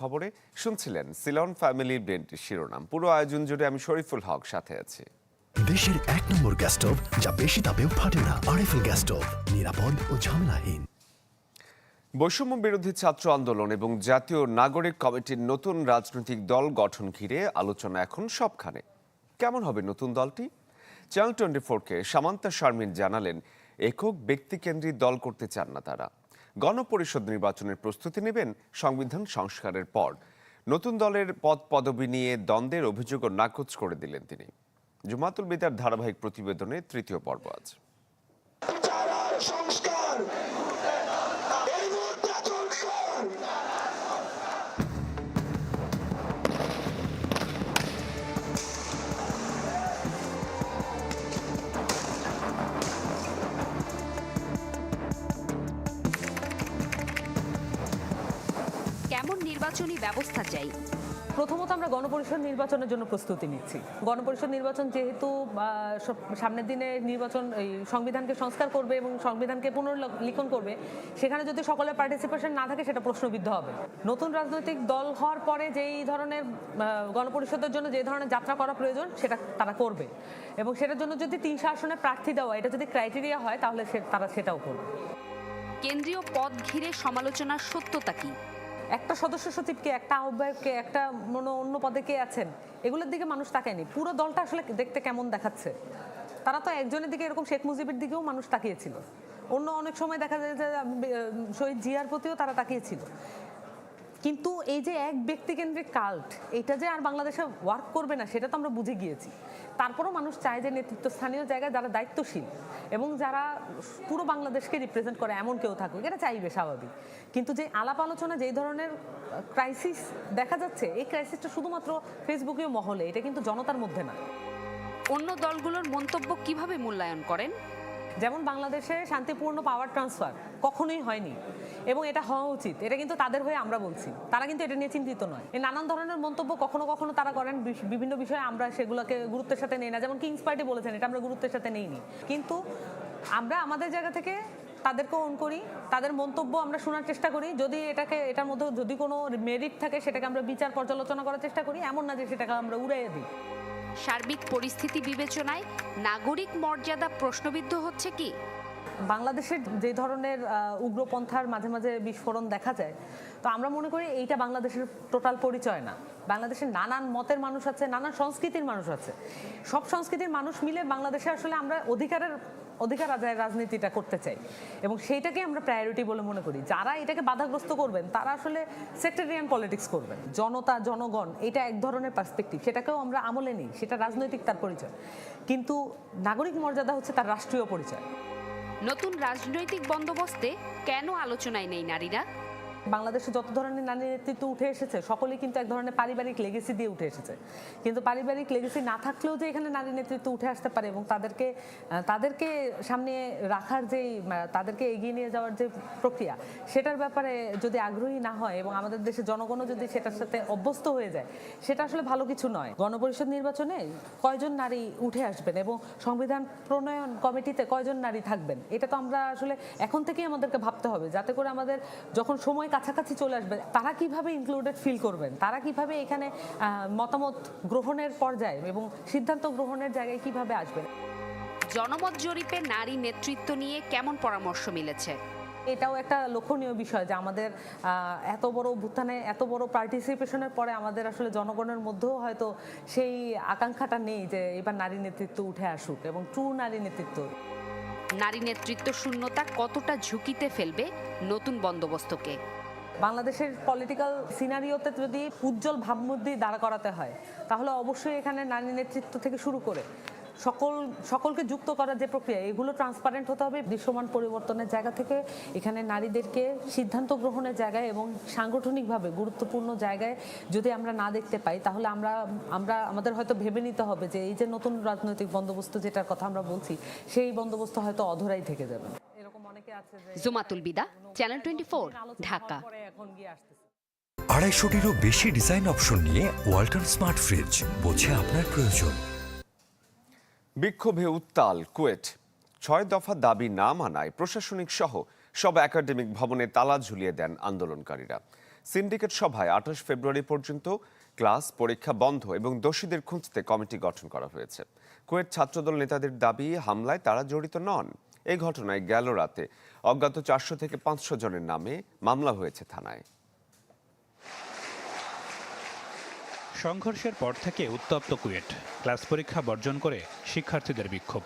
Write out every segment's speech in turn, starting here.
খবরে শুনছিলেন Ceylon family ব্রেন্টের শিরোনাম। পুরো আয়োজন জুড়ে আমি শরীফুল হক সাথে আছি। দেশের এক নম্বর গ্যাস স্টোভ যা বেশি তাপেও ফাটে না আরএফএল গ্যাস স্টোভ নিরাপদ ও ঝামেলাহীন। বৈষম্য বিরোধী ছাত্র আন্দোলন এবং জাতীয় নাগরিক কমিটির নতুন রাজনৈতিক দল গঠন ঘিরে আলোচনা এখন সবখানে। কেমন হবে নতুন দলটি? চ্যানেল টোয়েন্টি ফোরকে সামান্তা শারমিন জানালেন একক ব্যক্তিকেন্দ্রিক দল করতে চান না তারা। গণপরিষদ নির্বাচনের প্রস্তুতি নেবেন সংবিধান সংস্কারের পর। নতুন দলের পদ পদবি নিয়ে দ্বন্দ্বের অভিযোগও নাকচ করে দিলেন তিনি। জুমাতুল বিদার ধারাবাহিক প্রতিবেদনে তৃতীয় পর্ব আজ। সংস্কার নির্বাচনী ব্যবস্থা চাই। প্রথমত আমরা গণপরিষদ নির্বাচনের জন্য প্রস্তুতি নিচ্ছি। গণপরিষদ নির্বাচন যেহেতু সামনের দিনে নির্বাচন এই সংবিধানকে সংস্কার করবে এবং সংবিধানকে পুনর্লিখন করবে সেখানে যদি সকলের পার্টিসিপেশন না থাকে সেটা প্রশ্নবিদ্ধ হবে। নতুন রাজনৈতিক দল হওয়ার পরে যেই ধরনের গণপরিষদের জন্য যে ধরনের যাত্রা করা প্রয়োজন সেটা তারা করবে। এবং সেটার জন্য যদি তিনশো আসনে প্রার্থী দেওয়া এটা যদি ক্রাইটেরিয়া হয় তাহলে সে- তারা সেটাও করবে। কেন্দ্রীয় পদ ঘিরে সমালোচনার সত্যতা কি? একটা সদস্য সচিবকে, একটা আহ্বায়ককে, একটা মনে অন্য পদে কে আছেন, এগুলোর দিকে মানুষ তাকায়নি। পুরো দলটা আসলে দেখতে কেমন দেখাচ্ছে? তারা তো একজনের দিকে এরকম শেখ মুজিবের দিকেও মানুষ তাকিয়েছিল। অন্য অনেক সময় দেখা যায় যে শহীদ জিয়ার প্রতিও তারা তাকিয়েছিল। কিন্তু এই যে এক ব্যক্তিকেন্দ্রিক কাল্ট এটা যে আর বাংলাদেশে ওয়ার্ক করবে না, সেটা তো আমরা বুঝে গিয়েছি। তারপরও মানুষ চায় যে নেতৃত্ব স্থানীয় জায়গায় যারা দায়িত্বশীল এবং যারা পুরো বাংলাদেশকে রিপ্রেজেন্ট করে এমন কেউ থাকুক, এটা চাইবে স্বাভাবিক। কিন্তু যে আলাপ আলোচনা যেই ধরনের ক্রাইসিস দেখা যাচ্ছে, এই ক্রাইসিসটা শুধুমাত্র ফেসবুকীয় মহলে, এটা কিন্তু জনতার মধ্যে না। অন্য দলগুলোর মন্তব্য কীভাবে মূল্যায়ন করেন? যেমন বাংলাদেশে শান্তিপূর্ণ পাওয়ার ট্রান্সফার কখনোই হয়নি, এবং এটা হওয়া উচিত। এটা কিন্তু তাদের হয়ে আমরা বলছি। তারা কিন্তু এটা নিয়ে চিন্তিত নয়। এই নানান ধরনের মন্তব্য কখনো কখনো তারা করেন বিভিন্ন বিষয়ে আমরা সেগুলোকে গুরুত্বের সাথে নেই না। যেমন কিংস পার্টি বলেছেন, এটা আমরা গুরুত্বের সাথে নেইনি। কিন্তু আমরা আমাদের জায়গা থেকে তাদেরকে অন করি, তাদের মন্তব্য আমরা শোনার চেষ্টা করি। যদি এটাকে, এটার মধ্যে যদি কোনো মেরিট থাকে, সেটাকে আমরা বিচার পর্যালোচনা করার চেষ্টা করি। এমন না যে সেটাকে আমরা উড়াইয়ে দিই। সার্বিক পরিস্থিতি বিবেচনায় নাগরিক মর্যাদা প্রশ্নবিদ্ধ হচ্ছে কি? বাংলাদেশের যে ধরনের উগ্রপন্থার মাঝে মাঝে বিস্ফোরণ দেখা যায়, তো আমরা মনে করি এইটা বাংলাদেশের টোটাল পরিচয় না। বাংলাদেশের নানান মতের মানুষ আছে, নানান সংস্কৃতির মানুষ আছে। সব সংস্কৃতির মানুষ মিলে বাংলাদেশে আসলে আমরা অধিকারের অধিকার আদায়ের রাজনীতিটা করতে চাই। এবং সেইটাকে আমরা প্রায়োরিটি বলে মনে করি। যারা এটাকে বাধাগ্রস্ত করবেন, তারা আসলে সেক্রেটারিয়ান পলিটিক্স করবেন। জনতা, জনগণ, এটা এক ধরনের পার্সপেক্টিভ সেটাকেও আমরা আমলে নিই। সেটা রাজনৈতিক তার পরিচয়। কিন্তু নাগরিক মর্যাদা হচ্ছে তার রাষ্ট্রীয় পরিচয়। নতুন রাজনৈতিক বন্দোবস্তে কেন আলোচনায় নেই নারীরা? বাংলাদেশে যত ধরনের নারী নেতৃত্ব উঠে এসেছে, সকলেই কিন্তু এক ধরনের পারিবারিক লেগেসি দিয়ে উঠে এসেছে। কিন্তু পারিবারিক লেগেসি না থাকলেও যে এখানে নারী নেতৃত্ব উঠে আসতে পারে এবং তাদেরকে তাদেরকে সামনে রাখার যে তাদেরকে এগিয়ে নিয়ে যাওয়ার যে প্রক্রিয়া, সেটার ব্যাপারে যদি আগ্রহী না হয় এবং আমাদের দেশের জনগণও যদি সেটার সাথে অভ্যস্ত হয়ে যায়, সেটা আসলে ভালো কিছু নয়। গণপরিষদ নির্বাচনে কয়জন নারী উঠে আসবেন এবং সংবিধান প্রণয়ন কমিটিতে কয়জন নারী থাকবেন, এটা তো আমরা আসলে এখন থেকেই আমাদেরকে ভাবতে হবে। যাতে করে আমাদের যখন সময় কাছাকাছি চলে আসবে তারা কীভাবে ইনক্লুডেড ফিল করবেন? তারা কীভাবে এখানে মতামত গ্রহণের পর্যায়ে এবং সিদ্ধান্ত গ্রহণের জায়গায় কীভাবে আসবেন? জনমত জরিপে নারী নেতৃত্ব নিয়ে কেমন পরামর্শ মিলেছে? এটাও একটা লক্ষণীয় বিষয় যে আমাদের এত বড় অভ্যুত্থানে এত বড় পার্টিসিপেশনের পরে আমাদের আসলে জনগণের মধ্যেও হয়তো সেই আকাঙ্ক্ষাটা নেই যে এবার নারী নেতৃত্ব উঠে আসুক এবং ট্রু নারী নেতৃত্ব। নারী নেতৃত্ব শূন্যতা কতটা ঝুঁকিতে ফেলবে নতুন বন্দোবস্তকে? বাংলাদেশের পলিটিক্যাল সিনারিওতে যদি উজ্জ্বল ভাবমূর্তি দাঁড়া করাতে হয়, তাহলে অবশ্যই এখানে নারী নেতৃত্ব থেকে শুরু করে সকল, সকলকে যুক্ত করার যে প্রক্রিয়া, এগুলো ট্রান্সপারেন্ট হতে হবে দৃশ্যমান পরিবর্তনের জায়গা থেকে। এখানে নারীদেরকে সিদ্ধান্ত গ্রহণের জায়গায় এবং সাংগঠনিকভাবে গুরুত্বপূর্ণ জায়গায় যদি আমরা না দেখতে পাই, তাহলে আমরা আমরা, আমাদের হয়তো ভেবে নিতে হবে যে এই যে নতুন রাজনৈতিক বন্দোবস্ত যেটার কথা আমরা বলছি, সেই বন্দোবস্ত হয়তো অধরাই থেকে যাবে। Jumatul Bida channel twenty four Dhaka. আড়াইশোটিরও বেশি ডিজাইন অপশন নিয়ে ওয়াল্টন স্মার্ট ফ্রিজ বোঝে আপনার প্রয়োজন। বিক্ষোভে উত্তাল কুয়েট। ছয় দফা দাবি না মানায় প্রশাসনিক সহ সব একাডেমিক ভবনে তালা ঝুলিয়ে দেন আন্দোলনকারীরা। সিন্ডিকেট সভায় আঠাশ ফেব্রুয়ারি পর্যন্ত ক্লাস পরীক্ষা বন্ধ এবং দোষীদের খুঁজতে কমিটি গঠন করা হয়েছে। কুয়েট ছাত্রদল নেতাদের দাবি হামলায় তারা জড়িত নন। এই ঘটনায় গেল রাতে। অজ্ঞাত চারশো থেকে পাঁচশো জনের নামে মামলা হয়েছে থানায়। সংঘর্ষের পর থেকে উত্তপ্ত কুয়েট। ক্লাস পরীক্ষা বর্জন করে শিক্ষার্থীদের বিক্ষোভ।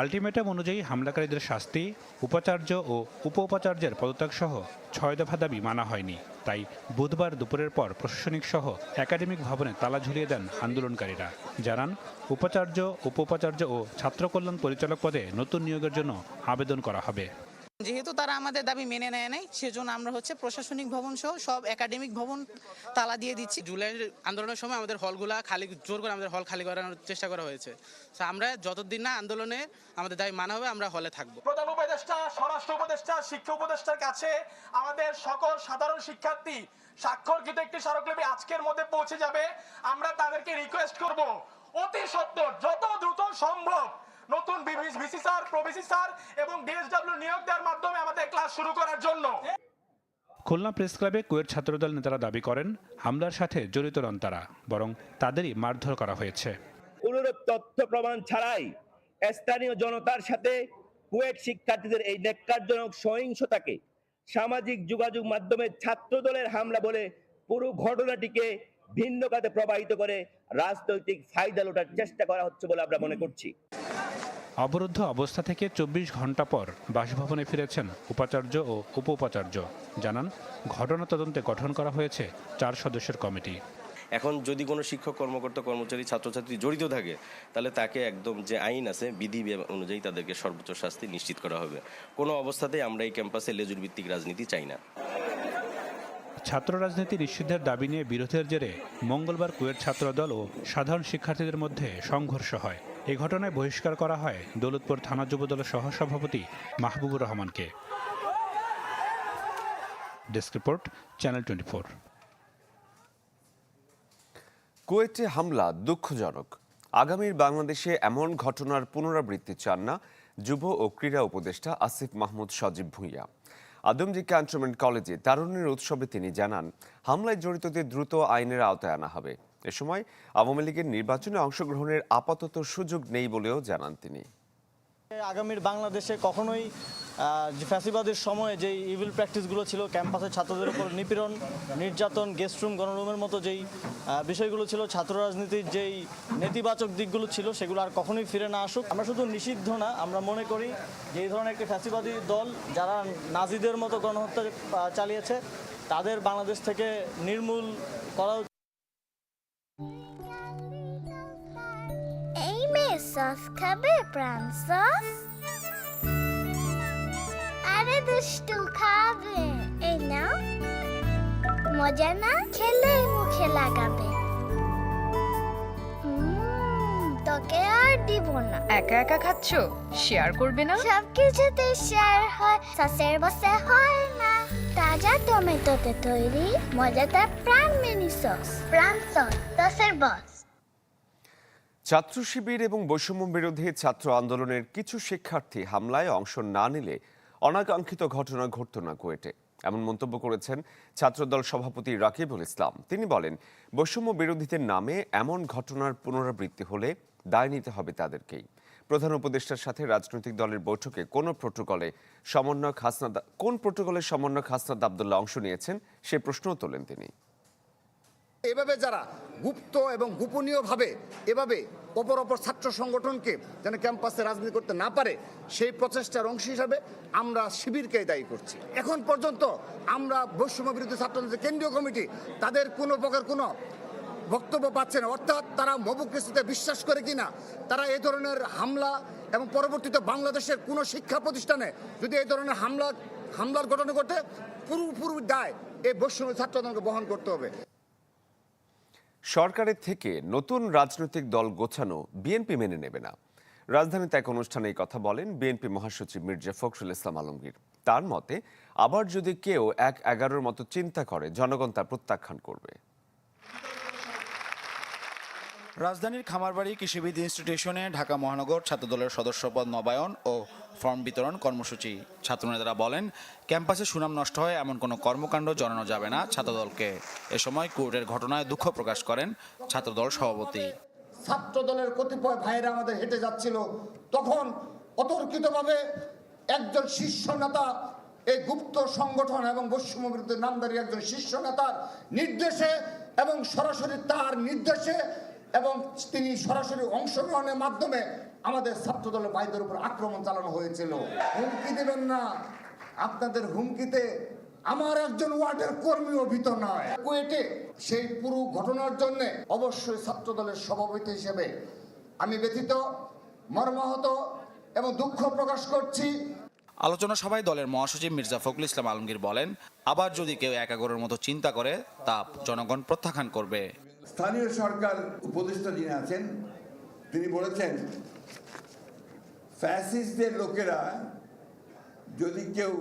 আলটিমেটাম অনুযায়ী হামলাকারীদের শাস্তি, উপাচার্য ও উপ উপাচার্যের পদত্যাগ সহ ছয় দফা দাবি মানা হয়নি। তাই বুধবার দুপুরের পর প্রশাসনিক সহ একাডেমিক ভবনে তালা ঝুলিয়ে দেন আন্দোলনকারীরা। জানান, উপাচার্য উপ উপাচার্য ও ছাত্র কল্যাণ পরিচালক পদে নতুন নিয়োগের জন্য আবেদন করা হবে। যেহেতু তারা আমাদের দাবি মেনে নেয় নাই সেজন্য আমরা হচ্ছে প্রশাসনিক ভবন সহ সব একাডেমিক ভবন তালা দিয়ে দিচ্ছি। জুলাইয়ের আন্দোলনের সময় আমাদের হলগুলা খালি জোর করে আমাদের হল খালি করানোর চেষ্টা করা হয়েছে। তো আমরা যতদিন না আন্দোলনে আমাদের দাবি মানা হবে আমরা হলে থাকব। প্রধান উপদেষ্টা স্বরাষ্ট্র উপদেষ্টা শিক্ষা উপদেষ্টার কাছে আমাদের সকল সাধারণ শিক্ষার্থী স্বাক্ষরকৃত একটি স্মারকলিপি আজকের মধ্যে পৌঁছে যাবে। আমরা তাদেরকে রিকোয়েস্ট করব অতি সত্বর যত দ্রুত সম্ভব নতুন VC sir pro VC sir এবং ডিএসডব্লিউ নিয়োগ দেওয়ার মাধ্যমে আমাদের ক্লাস শুরু করার জন্য। খুলনা প্রেস ক্লাবে কুয়েট ছাত্রদল নেতারা দাবি করেন হামলার সাথে জড়িত নন তারা বরং তাদেরই মারধর করা হয়েছে। কোনরূপ তথ্য প্রমাণ ছাড়াই স্থানীয় জনতার সাথে কুয়েট শিক্ষার্থীদের এই নেককারজনক সহিংসতাকে সামাজিক যোগাযোগ মাধ্যমে ছাত্রদলের হামলা বলে পুরো ঘটনাটিকে ভিন্ন কাতে প্রবাহিত করে রাজনৈতিক ফায়দা লোটার চেষ্টা করা হচ্ছে বলে আমরা মনে করছি। অবরুদ্ধ অবস্থা থেকে চব্বিশ ঘণ্টা পর বাসভবনে ফিরেছেন উপাচার্য ও উপ উপাচার্য জানান ঘটনা তদন্তে গঠন করা হয়েছে চার সদস্যের কমিটি। এখন যদি কোনো শিক্ষক কর্মকর্তা কর্মচারী ছাত্রছাত্রী জড়িত থাকে তাহলে তাকে একদম যে আইন আছে বিধি অনুযায়ী তাদেরকে সর্বোচ্চ শাস্তি নিশ্চিত করা হবে। কোনো অবস্থাতেই আমরা এই ক্যাম্পাসে লেজুর ভিত্তিক রাজনীতি চাই না। ছাত্র রাজনীতি নিষিদ্ধের দাবি নিয়ে বিরোধের জেরে মঙ্গলবার কুয়েট ছাত্রদল ও সাধারণ শিক্ষার্থীদের মধ্যে সংঘর্ষ হয়। এ ঘটনায় বহিষ্কার করা হয় দৌলতপুর থানা যুবদলের সহসভাপতি মাহবুবুর রহমানকে। Desk report, channel twenty four. কুয়েটে হামলা দুঃখজনক। আগামীর বাংলাদেশে এমন ঘটনার পুনরাবৃত্তি চান না যুব ও ক্রীড়া উপদেষ্টা আসিফ মাহমুদ সজীব ভুঁইয়া। আদমজি ক্যান্টনমেন্ট কলেজে তারুণ্যের উৎসবে তিনি জানান, হামলায় জড়িতদের দ্রুত আইনের আওতায় আনা হবে। এ সময় আওয়ামী লীগের নির্বাচনে অংশগ্রহণের আপাতত সুযোগ নেই বলেও জানান তিনি। আগামীর বাংলাদেশে কখনোই ফ্যাসিবাদের সময়ে যে ইভিল প্র্যাকটিসগুলো ছিল ক্যাম্পাসে ছাত্রদের উপর নিপীড়ন, নির্যাতন গেস্টরুম গণরুমের মতো যেই বিষয়গুলো ছিল, ছাত্র রাজনীতির যেই নেতিবাচক দিকগুলো ছিল, সেগুলো আর কখনোই ফিরে না আসুক আমরা শুধু নিষিদ্ধ না, আমরা মনে করি যে এই ধরনের একটি ফ্যাসিবাদী দল, যারা নাজিদের মতো গণহত্যা চালিয়েছে, তাদের বাংলাদেশ থেকে নির্মূল করা উচিত। মেয়ে সস আরে দুষ্টু খাবে। এই নাও। মজা না? খেলে মুখে লাগাবে। তোকে আর দিব না। একা একা খাচ্ছ? শেয়ার করবে না? সবকিছুতে শেয়ার হয় সসের বসে হয় না। তাজা টমেটোতে তৈরি মজাদার প্রাণ মিনি সস প্রাণ সস সসের বস ছাত্র শিবির এবং বৈষম্য বিরোধী ছাত্র আন্দোলনের কিছু শিক্ষার্থী হামলায় অংশ না নিলে অনাকাঙ্ক্ষিত ঘটনা ঘটত না কুয়েটে। এমন মন্তব্য করেছেন ছাত্রদল সভাপতি রাকিবুল ইসলাম। তিনি বলেন, বৈষম্য বিরোধীদের নামে এমন ঘটনার পুনরাবৃত্তি হলে দায় নিতে হবে তাদেরকেই। প্রধান উপদেষ্টার সাথে রাজনৈতিক দলের বৈঠকে কোন প্রোটোকলে সমন্বয়ক হাসনাদ কোন প্রোটোকলে সমন্বয়ক হাসনাদ আবদুল্লাহ অংশ নিয়েছেন সে প্রশ্নও তোলেন তিনি। এভাবে যারা গুপ্ত এবং গোপনীয়ভাবে এভাবে অপর অপর ছাত্র সংগঠনকে যেন ক্যাম্পাসে রাজনীতি করতে না পারে, সেই প্রচেষ্টার অংশ হিসাবে আমরা শিবিরকে দায়ী করছি। এখন পর্যন্ত আমরা বৈষম্য বিরোধী ছাত্রদের কেন্দ্রীয় কমিটি, তাদের কোনো প্রকার কোনো বক্তব্য পাচ্ছে না। অর্থাৎ তারা মবুকেসিতে বিশ্বাস করে কিনা, তারা এই ধরনের হামলা এবং পরবর্তীতে বাংলাদেশের কোনো শিক্ষা প্রতিষ্ঠানে যদি এই ধরনের হামলা, হামলার ঘটনা ঘটে, পুরোপুরি দায় এই বৈষম্য ছাত্রদেরকে বহন করতে হবে। সরকারের থেকে নতুন রাজনৈতিক দল গোছানো বিএনপি মেনে নেবে না। রাজধানীতে এক অনুষ্ঠানে এই কথা বলেন বিএনপি মহাসচিব মির্জা ফখরুল ইসলাম আলমগীর। তার মতে, আবার যদি কেউ এক এগারোর মতো চিন্তা করে, জনগণ তা প্রত্যাখ্যান করবে। রাজধানীর খামারবাড়ি কৃষিবিদ ইনস্টিটিউশনে ঢাকা মহানগর ছাত্রদলের সদস্যপদ নবায়ন ও ফর্ম বিতরণ কর্মসূচি। ছাত্রনেতারা বলেন, ক্যাম্পাসে সুনাম নষ্ট হয় এমন কোনো কর্মকাণ্ড জানানো যাবে না ছাত্রদলকে। এ সময় কোর্টের ঘটনায় দুঃখ প্রকাশ করেন ছাত্রদল সভাপতি। ছাত্রদলের কতিপয় ভাইয়েরা আমাদের হেঁটে যাচ্ছিল। তখন অতর্কিতভাবে একজন শীর্ষ নেতা, এই গুপ্ত সংগঠন এবং বৈষম্য বিরুদ্ধে নামদারি একজন শীর্ষ নেতার নির্দেশে এবং সরাসরি তার নির্দেশে এবং তিনি সরাসরি অংশগ্রহণের মাধ্যমে আমাদের ছাত্র দলের ভাইদের উপর আক্রমণ চালানো হয়েছিল। হুমকি দেবেন না। আপনাদের হুমকিতে আমার একজন ওয়ার্ডের কর্মীও ভীত নয়। কুয়েটে সেই পুরো ঘটনার জন্য অবশ্যই ছাত্র দলের সভাপতি হিসেবে আমি ব্যথিত মর্মাহত এবং দুঃখ প্রকাশ করছি। আলোচনা সভায় দলের মহাসচিব মির্জা ফখরুল ইসলাম আলমগীর বলেন আবার যদি কেউ একাগরের মতো চিন্তা করে তা জনগণ প্রত্যাখ্যান করবে। স্থানীয় সরকার উপদেষ্টা যিনি আছেন তিনি বলেছেন ফ্যাসিস্টদের লোকেরা যদি কেউ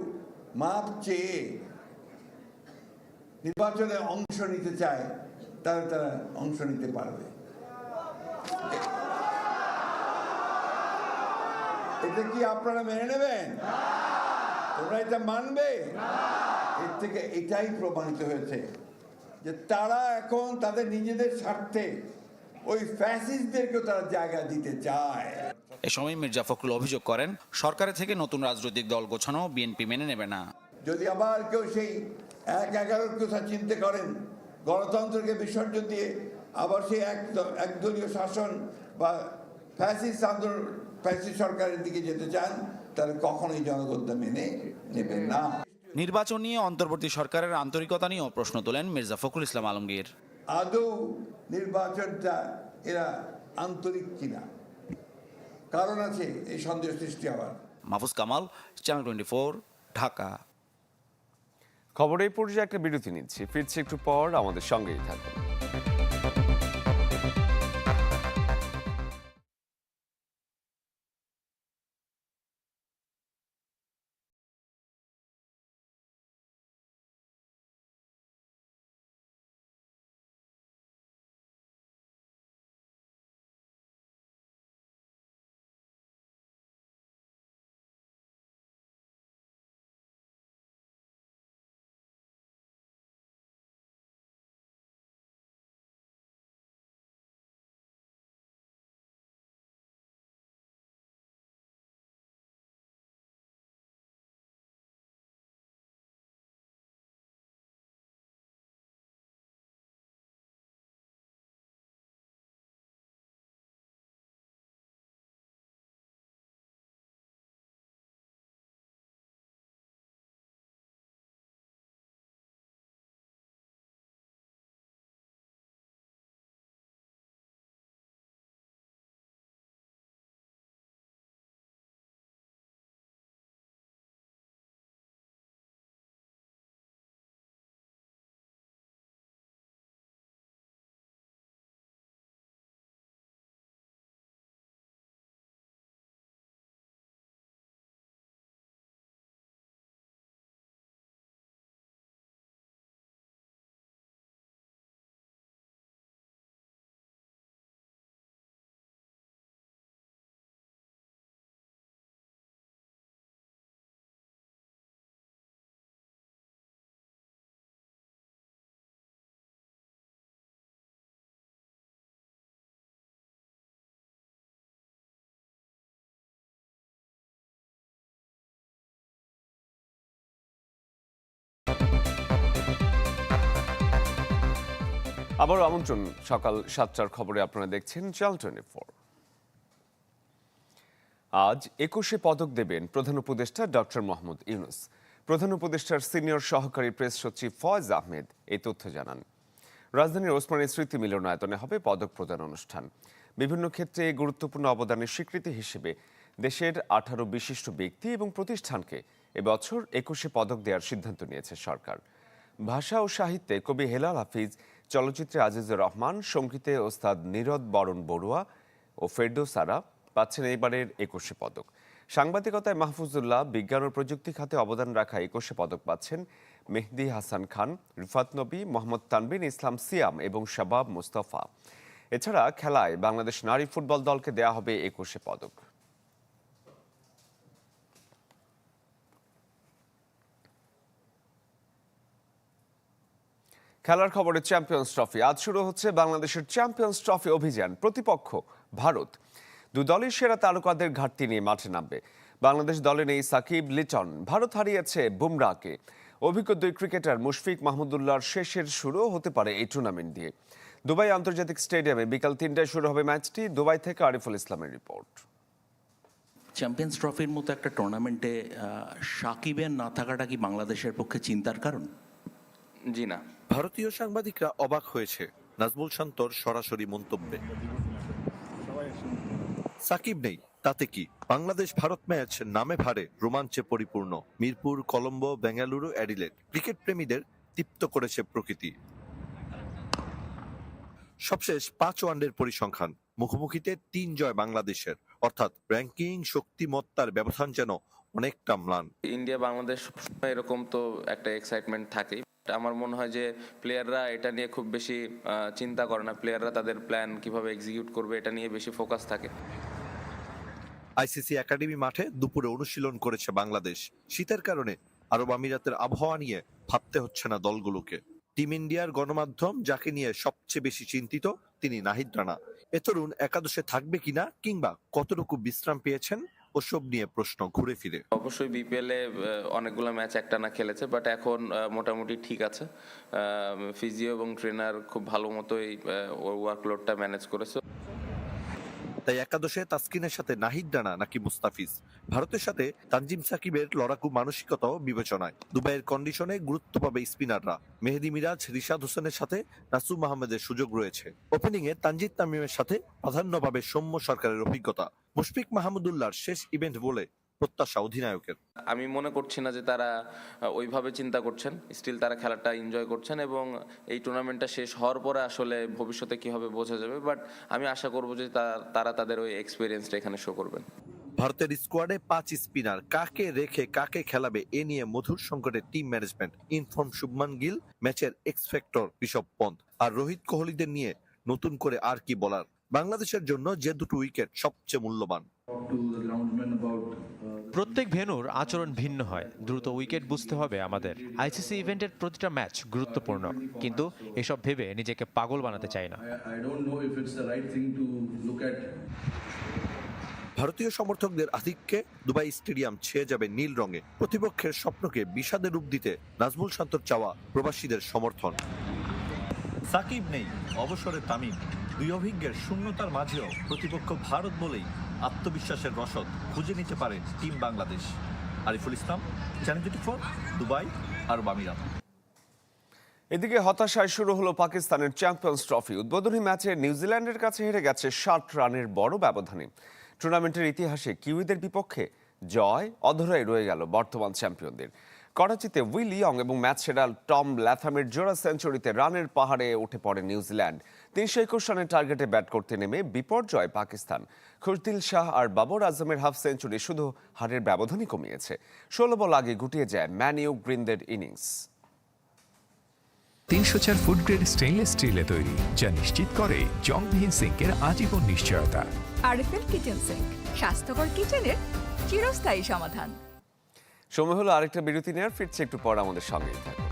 মাপ চেয়ে নির্বাচনে অংশ নিতে চায়, তাহলে তারা অংশ নিতে পারবে। এটা কি আপনারা মেনে নেবেন? তোমরা এটা মানবে? এর থেকে এটাই প্রমাণিত হয়েছে যে তারা এখন তাদের নিজেদের স্বার্থে ওই ফ্যাসিস্টদেরকেও তারা জায়গা দিতে চায়। এ সময় মির্জা ফখরুল অভিযোগ করেন সরকারের থেকে নতুন রাজনৈতিক দল গোছানো বিএনপি মেনে নেবে না। যদি আবার কেউ সেই এক এগারোর কথা চিন্তা করেন গণতন্ত্রকে বিসর্জন দিয়ে আবার সেই এক একদলীয় শাসন বা ফ্যাসিস্ট আন্দোলন ফ্যাসিস্ট সরকারের দিকে যেতে চান তাহলে কখনোই জনগণ তা মেনে নেবেন না। নির্বাচন নিয়ে অন্তর্বর্তী সরকারের আন্তরিকতা নিয়েও প্রশ্ন তোলেন মির্জা ফখরুল ইসলাম আলমগীর। আদৌ নির্বাচনটা এরা আন্তরিক কিনা? কারণ আছে এই সন্দেহ সৃষ্টি হওয়ার। Mahfuz Kamal channel twenty four Dhaka. খবর এই পর্যায়ে একটা বিরতি নিচ্ছি। ফিরছি একটু পর আমাদের সঙ্গেই থাকুন। আবারও আমন্ত্রণ সকাল সাতটার খবরে আপনারা দেখছেন চাল টোয়েন্টি ফোর আজ একুশে পদক দেবেন প্রধান উপদেষ্টা ডক্টর মোহাম্মদ ইউনুস। প্রধান উপদেষ্টার সিনিয়র সহকারী প্রেস সচিব ফয়েজ আহমেদ এই তথ্য জানান। রাজধানীর ওসমানী স্মৃতি মিলনায়তনে হবে পদক প্রদান অনুষ্ঠান। বিভিন্ন ক্ষেত্রে গুরুত্বপূর্ণ অবদানের স্বীকৃতি হিসেবে দেশের আঠারো বিশিষ্ট ব্যক্তি এবং প্রতিষ্ঠানকে এবছর একুশে পদক দেওয়ার সিদ্ধান্ত নিয়েছে সরকার। ভাষা ও সাহিত্যে কবি হেলাল হাফিজ চলচ্চিত্রে আজিজুর রহমান, সঙ্গীতে ওস্তাদ নীরদ বরণ বড়ুয়া ও ফেরদৌসারা পাচ্ছেন এইবারের একুশে পদক। সাংবাদিকতায় মাহফুজুল্লাহ বিজ্ঞান ও প্রযুক্তি খাতে অবদান রাখা একুশে পদক পাচ্ছেন মেহদি হাসান খান, রিফাত নবী, মোহাম্মদ তানবিন ইসলাম সিয়াম এবং শাবাব মুস্তফা। এছাড়া খেলায় বাংলাদেশ নারী ফুটবল দলকে দেয়া হবে একুশে পদক। খেলার খবরে চ্যাম্পিয়ন্স ট্রফি আজ শুরু হচ্ছে বাংলাদেশের চ্যাম্পিয়ন্স ট্রফি অভিযান প্রতিপক্ষ ভারত। দু দলের সেরা তারকাদের ঘাটতি নিয়ে মাঠে নামবে। বাংলাদেশ দলে নেই সাকিব লিটন ভারত হারিয়েছে বুমরাকে অভিজ্ঞ দুই ক্রিকেটার মুশফিক মাহমুদুল্লাহর শেষের শুরু হতে পারে এই টুর্নামেন্ট দিয়ে। দুবাই আন্তর্জাতিক স্টেডিয়ামে বিকাল তিনটায় শুরু হবে ম্যাচটি। দুবাই থেকে আরিফুল ইসলামের রিপোর্ট। চ্যাম্পিয়ন্স ট্রফির মতো একটা টুর্নামেন্টে সাকিবের না থাকাটা কি বাংলাদেশের পক্ষে চিন্তার কারণ? জি না। ভারতীয় সাংবাদিকরা অবাক হয়েছে। নাজমুল শান্তর সরাসরি মন্তব্যে। সাকিব নেই, তাতে কি? বাংলাদেশ ভারত ম্যাচ নামে ভারে, রোমাঞ্চে পরিপূর্ণ। মিরপুর, কলম্বো, বেঙ্গালুরু, অ্যাডিলেড। ক্রিকেট প্রেমীদের তৃপ্ত করেছে প্রকৃতি। সবশেষ পাঁচ ওয়ানডের পরিসংখ্যান। মুখোমুখিতে তিন জয় বাংলাদেশের। অর্থাৎ র্যাঙ্কিং শক্তিমত্তার ব্যবধান যেন অনেকটা ম্লান। ইন্ডিয়া বাংলাদেশ এরকম তো একটা এক্সাইটমেন্ট থাকেই। আমার মনে হয় যে প্লেয়াররা এটা নিয়ে খুব বেশি চিন্তা করে না। প্লেয়াররা তাদের প্ল্যান কীভাবে এক্সিকিউট করবে এটা নিয়ে বেশি ফোকাস থাকে। আইসিসি একাডেমি মাঠে দুপুরে অনুশীলন করেছে বাংলাদেশ। শীতের কারণে আরব আমিরাতের আবহাওয়া নিয়ে ভাবতে হচ্ছে না দলগুলোকে। টিম ইন্ডিয়ার গণমাধ্যম যাকে নিয়ে সবচেয়ে বেশি চিন্তিত তিনি নাহিদ রানা। এ তরুণ একাদশে থাকবে কিনা কিংবা কতটুকু বিশ্রাম পেয়েছেন ওসব নিয়ে প্রশ্ন ঘুরে ফিরে। অবশ্যই বিপিএল এ অনেকগুলো ম্যাচ একটানা খেলেছে বাট এখন মোটামুটি ঠিক আছে। ফিজিও এবং ট্রেনার খুব ভালো মতোই ওর ওয়ার্কলোডটা ম্যানেজ করেছে। তাই একাদশে তাসকিনের সাথে নাহিদ ডানা নাকি মুস্তাফিজ। ভারতের সাথে তানজিম সাকিবের লড়াকু মানসিকতাও বিবেচনায়। দুবাইয়ের কন্ডিশনে গুরুত্ব পাবে স্পিনাররা। মেহেদি মিরাজ, রিশাদ হোসেনের সাথে নাসুম আহমেদের সুযোগ রয়েছে। ওপেনিং এ তানজিদ তামিমের সাথে প্রাধান্য পাবে সৌম্য সরকারের অভিজ্ঞতা। মুশফিক মাহমুদুল্লাহর শেষ ইভেন্ট বলে প্রত্যাশা অধিনায়কের। আমি মনে করছি না যে তারা ওইভাবে চিন্তা করছেন। স্টিল তারা খেলাটা এনজয় করছেন এবং এই টুর্নামেন্টটা শেষ হওয়ার পরে আসলে ভবিষ্যতে কি হবে বোঝা যাবে। বাট আমি আশা করব যে তারা তাদের ওই এক্সপিরিয়েন্সটা এখানে শো করবেন। ভারতের স্কোয়াডে পাঁচ স্পিনার কাকে রেখে কাকে খেলাবে এ নিয়ে মধুর সংকটে team management inform Shubman Gill ম্যাচের এক্স ফ্যাক্টর ঋষভ পন্থ। আর রোহিত কোহলিদের নিয়ে নতুন করে আর কি বলার? বাংলাদেশের জন্য যে দুটো উইকেট সবচেয়ে মূল্যবান। প্রত্যেক ভেনুর আচরণ ভিন্ন হয়। দ্রুত উইকেট বুঝতে হবে আমাদের। আইসিসি ইভেন্টের প্রতিটা ম্যাচ গুরুত্বপূর্ণ কিন্তু এসব ভেবে নিজেকে পাগল বানাতে চাই না। ভারতীয় সমর্থকদের আধিক্যে দুবাই স্টেডিয়াম ছেয়ে যাবে নীল রঙে। প্রতিপক্ষের স্বপ্নকে বিষাদে রূপ দিতে নাজমুল শান্তর চাওয়া প্রবাসীদের সমর্থন। সাকিব নেই অবসরে তামিম। দুই অভিজ্ঞের শূন্যতার মাঝেও প্রতিপক্ষ ভারত বলেই আত্মবিশ্বাসের রসদ খুঁজে নিতে পারে team Bangladesh. Ariful Islam channel twenty four Dubai, আরব আমিরাত। এদিকে হতাশায় শুরু হলো পাকিস্তানের চ্যাম্পিয়ন্স ট্রফি। উদ্বোধনী ম্যাচে নিউজিল্যান্ডের কাছে হেরে গেছে ষাট রানের বড় ব্যবধানে। টুর্নামেন্টের ইতিহাসে কিউইদের বিপক্ষে জয়, অধরাই রয়ে গেল বর্তমান চ্যাম্পিয়নদের। করাচিতে উইল ইয়ং এবং ম্যাচ সেরা টম ল্যাথামের জোড়া সেঞ্চুরিতে রানের পাহাড়ে উঠে পড়ে নিউজিল্যান্ড। তিনশো একুশ রানের টার্গেটে ব্যাট করতে নেমে বিপর্যয় পাকিস্তান। খুরদিল শাহ আর বাবর আজমের হাফ সেঞ্চুরি শুধু হারের ব্যবধানই কমিয়েছে। ষোলো বল আগে গুটিয়ে যায় ম্যানিউ গ্রিনদের ইনিংস। তিনশো চার ফুট গ্রেড স্টেনলেস স্টিলে তৈরি যা নিশ্চিত করে জংবিহীন সিঙ্কের আজীবন নিশ্চয়তা। আরএফএল কিচেন সিঙ্ক স্বাস্থ্যকর কিচেনের চিরস্থায়ী সমাধান। সময় হলো আরেকটা বিরতি নেওয়ার ফিরছে একটু পর আমাদের সঙ্গেই থাকুন